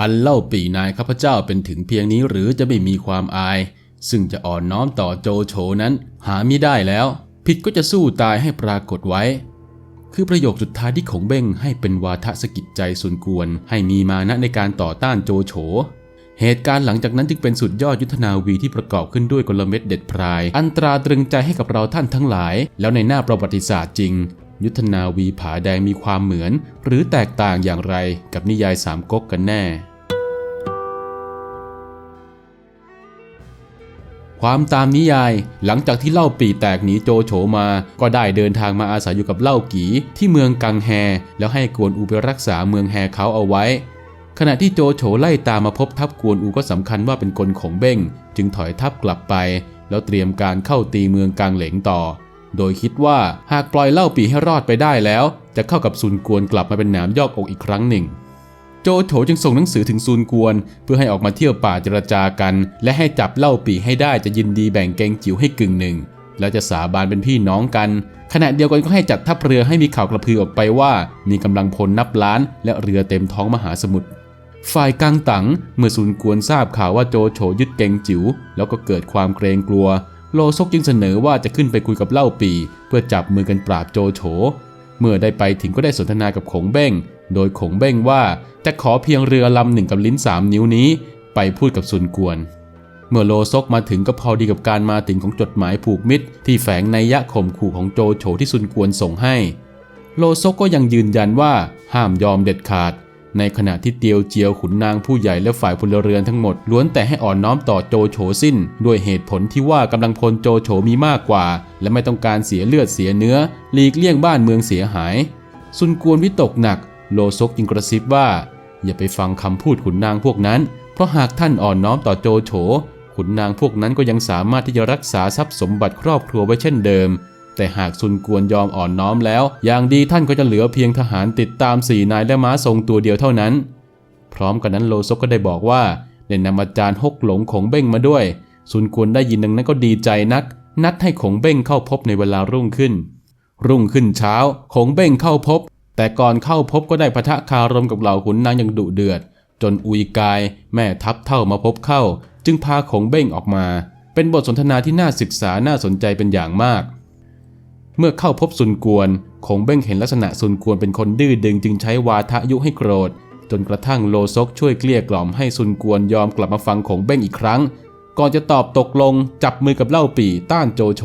อันเล่าปีนายข้าพเจ้าเป็นถึงเพียงนี้หรือจะไม่มีความอาย ซึ่งจะอ่อนน้อมต่อโจโฉนั้นหาไม่ได้แล้ว ผิดก็จะสู้ตายให้ปรากฏไว้ คือประโยคสุดท้ายที่ขงเบ้งให้เป็นวาทะสกิดใจสุนกวน ให้มีมานะในการต่อต้านโจโฉเหตุการณ์หลังจากนั้นจึงเป็นสุดยอดยุทธนาวีที่ประกอบขึ้นด้วยกลเม็ดเด็ดพราย อันตราตรึงใจให้กับเราท่านทั้งหลาย แล้วในหน้าประวัติศาสตร์จริง ยุทธนาวีผาแดงมีความเหมือน หรือแตกต่างอย่างไรกับนิยายสามก๊กกันแน่ ความตามนิยายหลังจากที่เล่าปีแตกหนีโจโฉมา ก็ได้เดินทางมาอาศัยอยู่กับเล่ากีที่เมืองกังแฮ แล้วให้กวนอูไปรักษาเมืองแฮเขาเอาไว้ ขณะที่โจโฉไล่ตามมาพบทัพกวนอูก็สำคัญว่าเป็นกลของเบ้ง จึงถอยทัพกลับไป แล้วเตรียมการเข้าตีเมืองกางเหลงต่อ โดยคิดว่าหากปล่อยเล่าปีให้รอดไปได้แล้ว จะเข้ากับซุนกวนกลับมาเป็นหนามยอกอกอีกครั้งหนึ่ง โจโฉจึงส่งหนังสือถึงซูนกวน เพื่อให้ออกมาเที่ยวป่าเจรจากัน และให้จับเล่าปีให้ได้จะยินดีแบ่งเกงจิ๋วให้กึ่งหนึ่งแล้วจะสาบานเป็นพี่น้องกัน ขณะเดียวกันก็ให้จัดทัพเรือให้มีข่าวกระพือออกไปว่า มีกำลังพลนับล้าน และเรือเต็มท้องมหาสมุทรฝ่ายกังตังเมื่อซุนกวนทราบข่าวว่าโจโฉยึดเกงจิ๋วแล้วก็เกิดความเกรงกลัว โลซกจึงเสนอว่าจะขึ้นไปคุยกับเล่าปี เพื่อจับมือกันปราบโจโฉ เมื่อได้ไปถึงก็ได้สนทนากับขงเบ้ง โดยขงเบ้งว่าจะขอเพียงเรือลำหนึ่งกับลิ้นสามนิ้วนี้ ไปพูดกับซุนกวน เมื่อโลซกมาถึงก็พอดีกับการมาถึงของจดหมายผูกมิตร ที่แฝงในยะข่มขู่ของโจโฉที่ซุนกวนส่งให้ โลซกก็ยังยืนยันว่าห้ามยอมเด็ดขาด ในขณะที่เตียวเจียวขุนนางผู้ใหญ่และฝ่ายพลเรือนทั้งหมดล้วนแต่ให้อ่อนน้อมต่อโจโฉสิ้น ด้วยเหตุผลที่ว่ากำลังพลโจโฉมีมากกว่า และไม่ต้องการเสียเลือดเสียเนื้อหลีกเลี่ยงบ้านเมืองเสียหาย ซุนกวนวิตกหนัก โลซกจึงกระซิบว่า อย่าไปฟังคำพูดขุนนางพวกนั้น เพราะหากท่านอ่อนน้อมต่อโจโฉขุนนางพวกนั้นก็ยังสามารถที่จะรักษาทรัพย์สมบัติครอบครัวไว้เช่นเดิม แต่หากซุนกวนยอมอ่อนน้อมแล้ว อย่างดีท่านก็จะเหลือเพียงทหารติดตามสี่นายและม้าทรงตัวเดียวเท่านั้น พร้อมกันนั้นโลซกก็ได้บอกว่าได้นำอาจารย์ฮกหลงของเบ้งมาด้วย ซุนกวนได้ยินดังนั้นก็ดีใจนัก นัดให้ขงเบ้งเข้าพบในเวลารุ่งขึ้น รุ่งขึ้นเช้าขงเบ้งเข้าพบ แต่ก่อนเข้าพบก็ได้ปะทะคารมกับเหล่าขุนนางอย่างดุเดือด จนอุยกาย แม่ทัพเท่ามาพบเข้า จึงพาขงเบ้งออกมา เป็นบทสนทนาที่น่าศึกษาน่าสนใจเป็นอย่างมาก เมื่อเข้าพบซุนกวนคงเบ้งเห็นลักษณะซุนกวนเป็นคนดื้อดึงจึงใช้วาทะยุให้โกรธ จนกระทั่งโลซกช่วยเกลี้ยกล่อมให้ซุนกวนยอมกลับมาฟังคงเบ้งอีกครั้ง ก่อนจะตอบตกลงจับมือกับเล่าปี่ต้านโจโฉ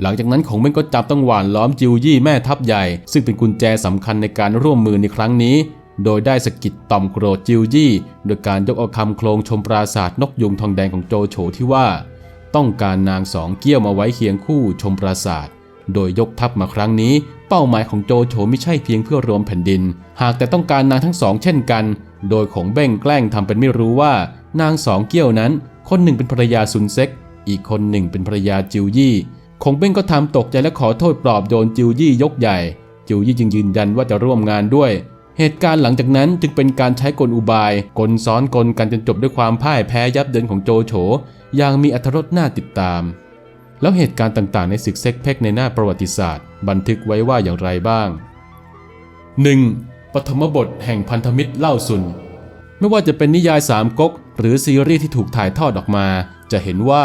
หลังจากนั้นคงเบ้งก็จับต้องหวานล้อมจิวยี่แม่ทัพใหญ่ ซึ่งเป็นกุญแจสำคัญในการร่วมมือในครั้งนี้ โดยได้สะกิดต่อมโกรธจิวยี่โดยการยกเอาคำโครงชมปราศาสตร์นกยุงทองแดงของโจโฉที่ว่า ต้องการนางสองเกี้ยวมาไว้เคียงคู่ชมปราศาสตร์ โดยยกทัพมาครั้งนี้ เป้าหมายของโจโฉไม่ใช่เพียงเพื่อรวมแผ่นดิน หากแต่ต้องการนางทั้งสองเช่นกัน โดยของเบ้งแกล้งทำเป็นไม่รู้ว่า นางสองเกี้ยวนั้น คนหนึ่งเป็นภรรยาซุนเซ็ก อีกคนหนึ่งเป็นภรรยาจิวยี่คงเบ้งก็ทำตกใจและขอโทษปลอบโยนจิวยี่ยกใหญ่ จิวยี่จึงยืนยันว่าจะร่วมงานด้วย เหตุการณ์หลังจากนั้นจึงเป็นการใช้กลอุบาย กลซ้อนกลกันจนจบด้วยความพ่ายแพ้ยับเยินของโจโฉอย่างมีอรรถรสน่าติดตาม แล้วเหตุการณ์ต่างๆ ในศึกเซ็กเพ็กในหน้าประวัติศาสตร์ บันทึกไว้ว่าอย่างไรบ้าง 1. ปฐมบทแห่งพันธมิตรเล่าสุน ไม่ว่าจะเป็นนิยายสามก๊กหรือซีรีส์ที่ถูกถ่ายทอดออกมา จะเห็นว่า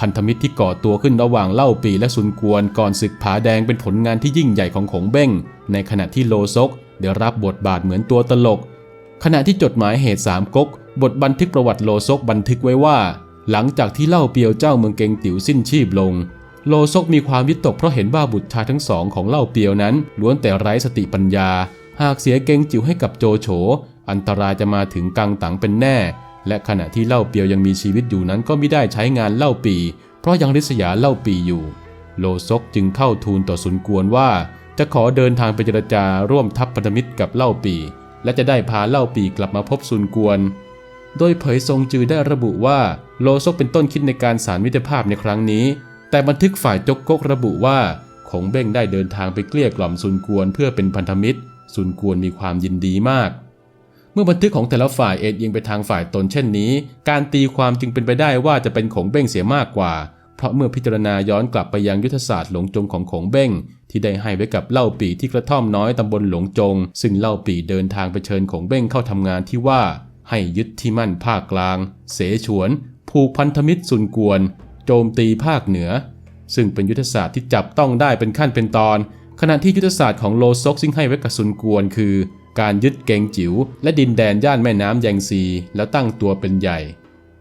พันธมิตรที่ก่อตัวขึ้นระหว่างเล่าปีและซุนกวนก่อนศึกผาแดงเป็นผลงานที่ยิ่งใหญ่ของขงเบ้ง ในขณะที่โลซกได้รับบทบาทเหมือนตัวตลก ขณะที่จดหมายเหตุสามก๊กบทบันทึกประวัติโลซกบันทึกไว้ว่า หลังจากที่เล่าเปียวเจ้าเมืองเกงติ๋วสิ้นชีพลง โลซกมีความวิตกเพราะเห็นว่าบุตรชายทั้งสองของเล่าเปียวนั้นล้วนแต่ไร้สติปัญญา หากเสียเกงจิ๋วให้กับโจโฉ อันตรายจะมาถึงกังตังเป็นแน่ และขณะที่เล่าเปียวยังมีชีวิตอยู่นั้นก็ไม่ได้ใช้งานเล่าปี เพราะยังริษยาเล่าปีอยู่ โลซกจึงเข้าทูลต่อสุนกวนว่า จะขอเดินทางไปเจรจาร่วมทัพพันธมิตรกับเล่าปี และจะได้พาเล่าปีกลับมาพบซุนกวน โดยเผยทรงจือได้ระบุว่า โลซกเป็นต้นคิดในการสารมิตรภาพในครั้งนี้ แต่บันทึกฝ่ายจกกกระบุว่าคงเบ้งได้เดินทางไปเกลี้ยกล่อมซุนกวนเพื่อเป็นพันธมิตรซุนกวนมีความยินดีมาก เมื่อบันทึกของแต่ละฝ่ายเอ็นเอียงไปทางฝ่ายตนเช่นนี้ การตีความจึงเป็นไปได้ว่าจะเป็นขงเบ้งเสียมากกว่า เพราะเมื่อพิจารณาย้อนกลับไปยังยุทธศาสตร์หลงจงของขงเบ้งที่ได้ให้ไว้กับเล่าปีที่กระท่อมน้อยตำบลหลงจง ซึ่งเล่าปีเดินทางไปเชิญขงเบ้งเข้าทำงานที่ว่าให้ยึดที่มั่นภาคกลาง เสฉวน ผูกพันธมิตรสุนกวน โจมตีภาคเหนือ ซึ่งเป็นยุทธศาสตร์ที่จับต้องได้เป็นขั้นเป็นตอน ขณะที่ยุทธศาสตร์ของโลซกซึ่งให้ไว้กับซุนกวนคือ การยึดเกงจิ๋วและดินแดนย่านแม่น้ำแยงซี แล้วตั้งตัวเป็นใหญ่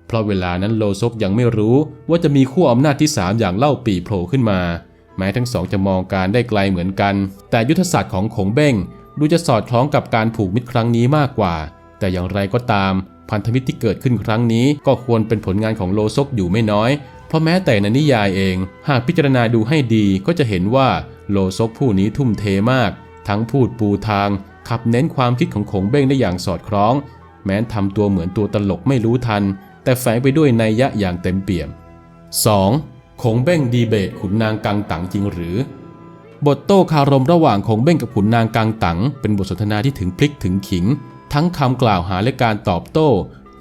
เพราะเวลานั้นโลซกยังไม่รู้ว่าจะมีขั้วอำนาจที่ 3 อย่างเล่าปีโผล่ขึ้นมา แม้ทั้งสองจะมองการได้ไกลเหมือนกัน แต่ยุทธศาสตร์ของขงเบ้งดูจะสอดคล้องกับการผูกมิตรครั้งนี้มากกว่า แต่อย่างไรก็ตาม พันธมิตรที่เกิดขึ้นครั้งนี้ก็ควรเป็นผลงานของโลซกอยู่ไม่น้อย เพราะแม้แต่ในนิยายเอง หากพิจารณาดูให้ดีก็จะเห็นว่าโลซกผู้นี้ทุ่มเทมาก ทั้งพูดปูทาง ขับเน้นความคิดของขงเบ้งได้อย่างสอดคล้อง แม้นทำตัวเหมือนตัวตลกไม่รู้ทัน แต่แฝงไปด้วยนัยยะอย่างเต็มเปี่ยม 2. ขงเบ้งดีเบตขุนนางกังตังจริงหรือบทโต้คารมระหว่างขงเบ้งกับขุนนางกังตังเป็นบทสนทนาที่ถึงพลิกถึงขิง ทั้งคำกล่าวหาและการตอบโต้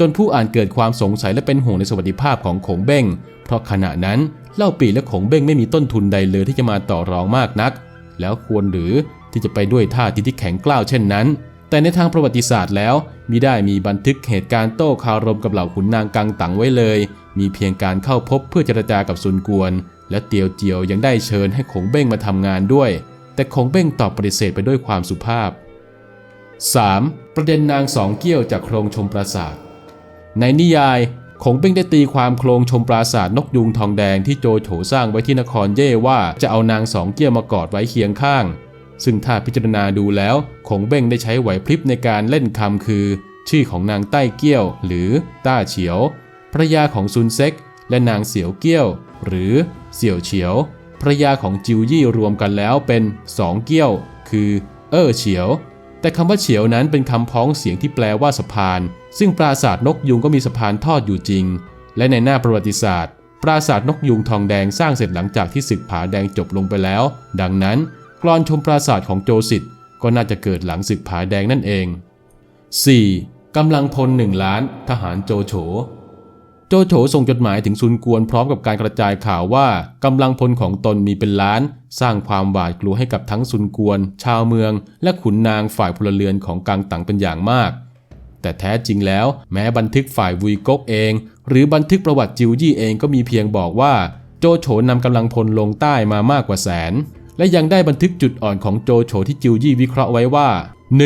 จนผู้อ่านเกิดความสงสัยและเป็นห่วงในสวัสดิภาพของขงเบ้ง เพราะขณะนั้นเล่าปีและขงเบ้งไม่มีต้นทุนใดเลยที่จะมาต่อรองมากนัก แล้วควรหรือที่จะไปด้วยท่าทีที่แข็งกล้าวเช่นนั้น แต่ในทางประวัติศาสตร์แล้วมิได้มีบันทึกเหตุการณ์โต้คารมกับเหล่าขุนนางกังตังไว้เลย มีเพียงการเข้าพบเพื่อเจรจากับซุนกวน และเตียวเจียวยังได้เชิญให้ขงเบ้งมาทำงานด้วย แต่ขงเบ้งตอบปฏิเสธไปด้วยความสุภาพ 3. ประเด็นนางสองเกี้ยวจากโครงชมปราสาท ในนิยายขงเบ้งได้ตีความโครงชมปราสาทนกยูงทองแดงที่โจโฉสร้างไว้ที่นครเย่ว่าจะเอานางสองเกี้ยวมากอดไว้เคียงข้าง ซึ่งถ้าพิจารณาดูแล้วขงเบ้งได้ใช้ไหวพริบในการเล่นคำคือ ชื่อของนางใต้เกี้ยว หรือต้าเฉียวภรยาของซุนเซ็ก และนางเสี่ยวเกี้ยว หรือเสี่ยวเฉียวภรรยาของจิวยี่รวมกันแล้วเป็นสองเกี้ยว คือ เอ้อเฉียว แต่คำว่าเฉียวนั้นเป็นคำพ้องเสียงที่แปลว่าสะพาน ซึ่งปราสาทนกยุงก็มีสะพานทอดอยู่จริง และในหน้าประวัติศาสตร์ ปราสาทนกยุงทองแดงสร้างเสร็จหลังจากที่ศึกผาแดงจบลงไปแล้ว ดังนั้นกรอนชมปราสาทของโจสิทธ์ก็น่าจะเกิดหลังศึกผาแดงนั่นเอง 4. กำลังพลหนึ่งล้าน ทหารโจโฉ โจโฉส่งจดหมายถึงซุนกวนพร้อมกับการกระจายข่าวว่ากำลังพลของตนมีเป็นล้าน สร้างความหวาดกลัวให้กับทั้งซุนกวน ชาวเมือง และขุนนางฝ่ายพลเรือนของกังตังเป็นอย่างมาก แต่แท้จริงแล้ว แม้บันทึกฝ่ายวุยก๊กเอง หรือบันทึกประวัติจิวยี่เองก็มีเพียงบอกว่า โจโฉนำกำลังพลลงใต้มามากกว่าแสน และยังได้บันทึกจุดอ่อนของโจโฉที่จิวยี่วิเคราะห์ไว้ว่า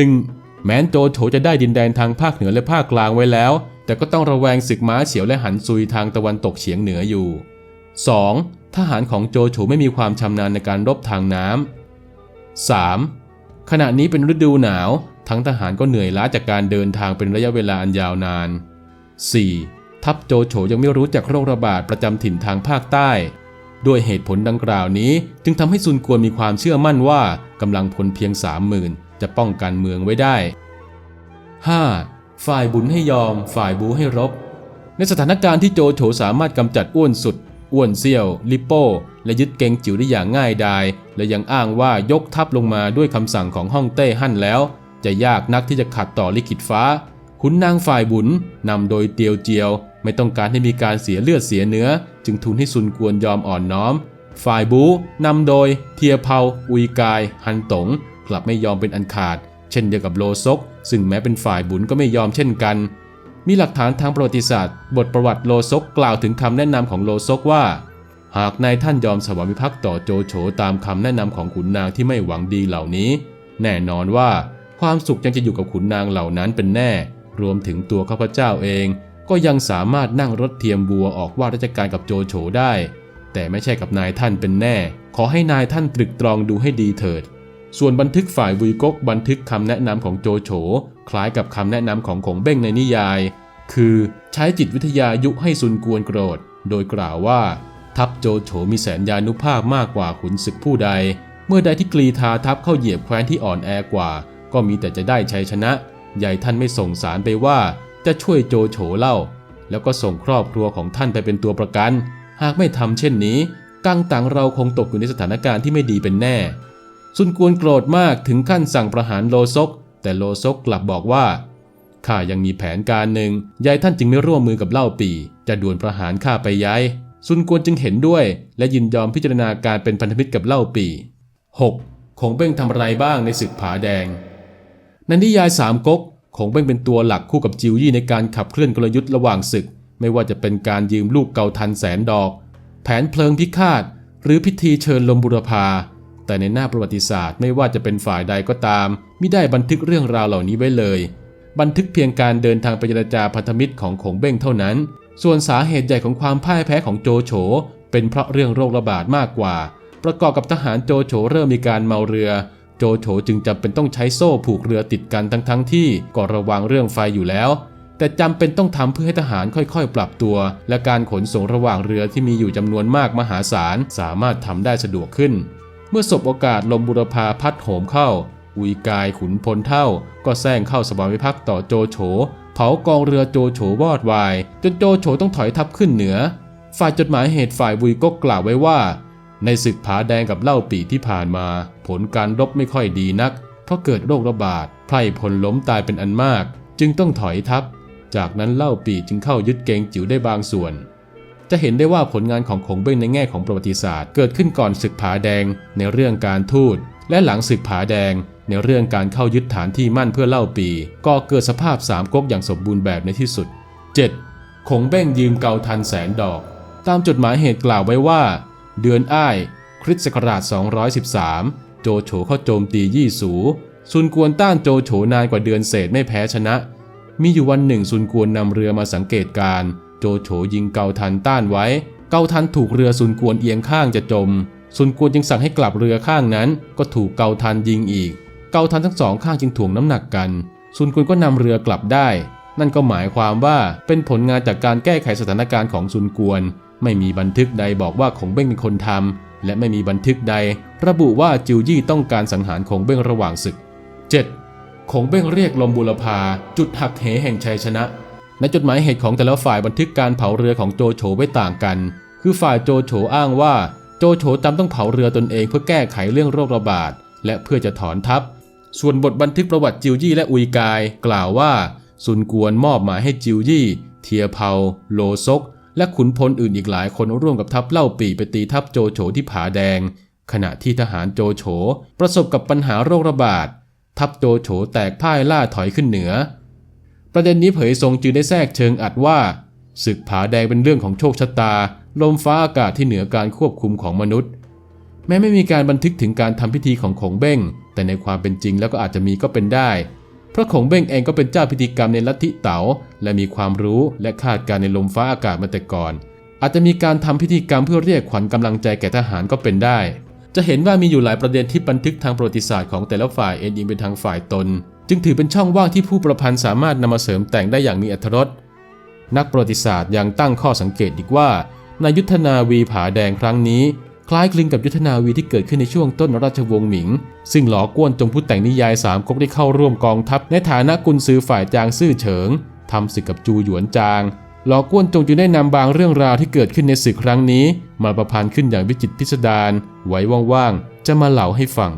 1. แม้นโจโฉจะได้ดินแดนทางภาคเหนือและภาคกลางไว้แล้ว แต่ก็ต้องระแวงศึกม้าเฉียวและหันซุยทางตะวันตกเฉียงเหนืออยู่ 2. ทหารของโจโฉไม่มีความชำนาญในการรบทางน้ำ 3. ขณะนี้เป็นฤดูหนาว ทั้งทหารก็เหนื่อยล้าจากการเดินทางเป็นระยะเวลาอันยาวนาน 4. ทัพโจโฉยังไม่รู้จักโรคระบาดประจำถิ่นทางภาคใต้ ด้วยเหตุผลดังกล่าวนี้จึงทำให้ซุนกวนมีความเชื่อมั่นว่ากำลังพลเพียง30,000จะป้องกันเมืองไว้ได้ 5. ฝ่ายบุญให้ยอม ฝ่ายบูให้รบ ในสถานการณ์ที่โจโฉสามารถกำจัดอ้วนสุด อ้วนเซี่ยว ลิโป้ และยึดเกงจิ๋วได้อย่างง่ายดาย และยังอ้างว่ายกทัพลงมาด้วยคำสั่งของฮ่องเต้ฮั่นแล้ว จะยากนักที่จะขัดต่อลิขิตฟ้า ขุนนางฝ่ายบุญนำโดยเตียวเจียว ไม่ต้องการให้มีการเสียเลือดเสียเนื้อ จึงทูลให้ซุนกวนยอมอ่อนน้อม ฝ่ายบูนำโดย เทียเผาอุยกาย ฮันตงกลับไม่ยอมเป็นอันขาด เช่นเดียวกับโลซก ซึ่งแม้เป็นฝ่ายบุญก็ไม่ยอมเช่นกัน มีหลักฐานทางประวัติศาสตร์ บทประวัติโลซกกล่าวถึงคำแนะนำของโลซกว่า หากนายท่านยอมสวามิภักดิ์ต่อโจโฉตามคำแนะนำของขุนนางที่ไม่หวังดีเหล่านี้ แน่นอนว่าความสุขยังจะอยู่กับขุนนางเหล่านั้นเป็นแน่ รวมถึงตัวข้าพเจ้าเอง ก็ยังสามารถนั่งรถเทียมบัวออกว่าราชการกับโจโฉได้ แต่ไม่ใช่กับนายท่านเป็นแน่ ขอให้นายท่านตรึกตรองดูให้ดีเถิด ส่วนบันทึกฝ่ายวุยก๊กบันทึกคำแนะนำของโจโฉ คล้ายกับคำแนะนำของขงเบ้งในนิยาย คือใช้จิตวิทยายุให้ซุนกวนโกรธ โดยกล่าวว่า ทัพโจโฉมีแสนยานุภาพมากกว่าขุนศึกผู้ใด เมื่อใดที่กรีธาทัพเข้าเหยียบแคว้นที่อ่อนแอกว่า ก็มีแต่จะได้ชัยชนะ ใหญ่ท่านไม่ส่งสารไปว่า จะช่วยโจโฉเล่า แล้วก็ส่งครอบครัวของท่านไปเป็นตัวประกัน หากไม่ทำเช่นนี้ กังตังเราคงตกอยู่ในสถานการณ์ที่ไม่ดีเป็นแน่ ซุนกวนโกรธมากถึงขั้นสั่งประหารโลซก แต่โลซกกลับบอกว่าข้ายังมีแผนการหนึ่งยายท่านจึงไม่ร่วมมือกับเล่าปี จะด่วนประหารข้าไปย้ายซุนกวนจึงเห็นด้วย และยินยอมพิจารณาการเป็นพันธมิตรกับเล่าปี 6. คงเบ้งทำอะไรบ้างในศึกผาแดงในนิยายสามก๊กคงเบ้งเป็นตัวหลักคู่กับจิวยี่ในการขับเคลื่อนกลยุทธ์ระหว่างศึก ไม่ว่าจะเป็นการยืมลูกเกาทันแสนดอก แผนเพลิงพิฆาต หรือพิธีเชิญลมบุรพา แต่ในหน้าประวัติศาสตร์ไม่ว่าจะเป็นฝ่ายใดก็ตามม่ได้บันทึกเรื่องราวเหล่านี้ไว้เลย บันทึกเพียงการเดินทางไปเจรจาพันธมิตรของขงเบ้งเท่านั้น ส่วนสาเหตุใหญ่ของความพ่ายแพ้ของโจโฉ เป็นเพราะเรื่องโรคระบาดมากกว่า ประกอบกับทหารโจโฉเริ่มมีการเมาเรือ โจโฉจึงจำเป็นต้องใช้โซ่ผูกเรือติดกันทั้งๆทที่ก็ระวังเรื่องไฟอยู่แล้วแต่จำเป็นต้องทำเพื่อให้ทหารค่อยๆ ปรับตัว และการขนส่งระหว่างเรือที่มีอยู่จำนวนมากมหาศาลสามารถทำได้สะดวกขึ้น เมื่อสบโอกาสลมบุรพาพัดโหมเข้า อุยกายขุนพลเท่า ก็แซงเข้าสวามิภักดิ์ต่อโจโฉ เผากองเรือโจโฉวอดวาย จนโจโฉต้องถอยทัพขึ้นเหนือ ฝ่ายจดหมายเหตุฝ่ายวุยก็กล่าวไว้ว่า ในศึกผาแดงกับเล่าปีที่ผ่านมา ผลการรบไม่ค่อยดีนัก เพราะเกิดโรคระบาดไพร่พลล้มตายเป็นอันมาก จึงต้องถอยทัพ จากนั้นเล่าปีจึงเข้ายึดเกงจิ๋วได้บางส่วน จะเห็นได้ว่าผลงานของขงเบ้งในแง่ของประวัติศาสตร์ เกิดขึ้นก่อนศึกผาแดงในเรื่องการทูต และหลังศึกผาแดง ในเรื่องการเข้ายึดฐานที่มั่นเพื่อเล่าปี ก็เกิดสภาพสามก๊กอย่างสมบูรณ์แบบในที่สุด 7. ขงเบ้งยืมเกาทันแสนดอก ตามจดหมายเหตุกล่าวไว้ว่า เดือนอ้าย คริสต์ศักราช 213 โจโฉเข้าโจมตียี่สูซุนกวนต้านโจโฉนานกว่าเดือนเศษไม่แพ้ชนะ มีอยู่วันหนึ่งซุนกวนนำเรือมาสังเกตการณ์ โจโฉยิงเกาทันต้านไว้ เกาทันถูกเรือซุนกวนเอียงข้างจะจมซุนกวนจึงสั่งให้กลับเรือข้างนั้น ก็ถูกเกาทันยิงอีก เกาทันทั้งสองข้างจึงถ่วงน้ำหนักกันซุนกวนก็นำเรือกลับได้ นั่นก็หมายความว่าเป็นผลงานจากการแก้ไขสถานการณ์ของซุนกวน ไม่มีบันทึกใดบอกว่าขงเบ้งเป็นคนทำและไม่มีบันทึกใด ระบุว่าจิวยี่ต้องการสังหารขงเบ้งระหว่างศึก 7. ขงเบ้งเรียกลมบุรพาจุดหักเหแห่งชัยชนะ ในจดหมายเหตุของแต่ละฝ่ายบันทึกการเผาเรือของโจโฉไว้ต่างกัน คือฝ่ายโจโฉอ้างว่าโจโฉจำต้องเผาเรือตนเองเพื่อแก้ไขเรื่องโรคระบาด และเพื่อจะถอนทัพ ส่วนบทบันทึกประวัติจิวยี่และอุยกาย กล่าวว่าซุนกวนมอบหมายให้จิวยี่ เทียเผาโลซก และขุนพลอื่นอีกหลายคนร่วมกับทัพเล่าปีไปตีทัพโจโฉที่ผาแดง ขณะที่ทหารโจโฉประสบกับปัญหาโรคระบาด ทัพโจโฉแตกพ่ายล่าถอยขึ้นเหนือ ประเด็นนี้เผยทรงจึงได้แทรกเชิงอัดว่า ศึกผาแดงเป็นเรื่องของโชคชะตา ลมฟ้าอากาศที่เหนือการควบคุมของมนุษย์ แม้ไม่มีการบันทึกถึงการทำพิธีของขงเบ้ง แต่ในความเป็นจริงแล้วก็อาจจะมีก็เป็นได้ เพราะขงเบ้งเองก็เป็นเจ้าพิธีกรรมในลัทธิเต๋าและมีความรู้และคาดการณ์ในลมฟ้าอากาศมาแต่ก่อน อาจจะมีการทำพิธีกรรมเพื่อเรียกขวัญกำลังใจแก่ทหารก็เป็นได้ จะเห็นว่ามีอยู่หลายประเด็นที่บันทึกทางประวัติศาสตร์ของแต่ละฝ่ายเอ็นยิงเป็นทางฝ่ายตน จึงถือเป็นช่องว่างที่ผู้ประพันธ์สามารถนำมาเสริมแต่งได้อย่างมีอรรถรสนักประวัติศาสตร์ยังตั้งข้อสังเกตอีกว่าในยุทธนาวีผาแดงครั้งนี้ คล้ายคลึงกับยุทธนาวีที่เกิดขึ้นในช่วงต้นราชวงศ์หมิง ซึ่งหลอกวนจงผู้แต่งนิยายสามก๊กได้เข้าร่วมกองทัพ ในฐานะกุนซือฝ่ายจางซื่อเฉิงทำศึกกับจูหยวนจางหลอกวนจงจึงได้นำบางเรื่องราวที่เกิดขึ้นในศึกครั้งนี้ มาประพันธ์ขึ้นอย่างวิจิตรพิสดารไว้ว่างๆจะมาเล่าให้ฟัง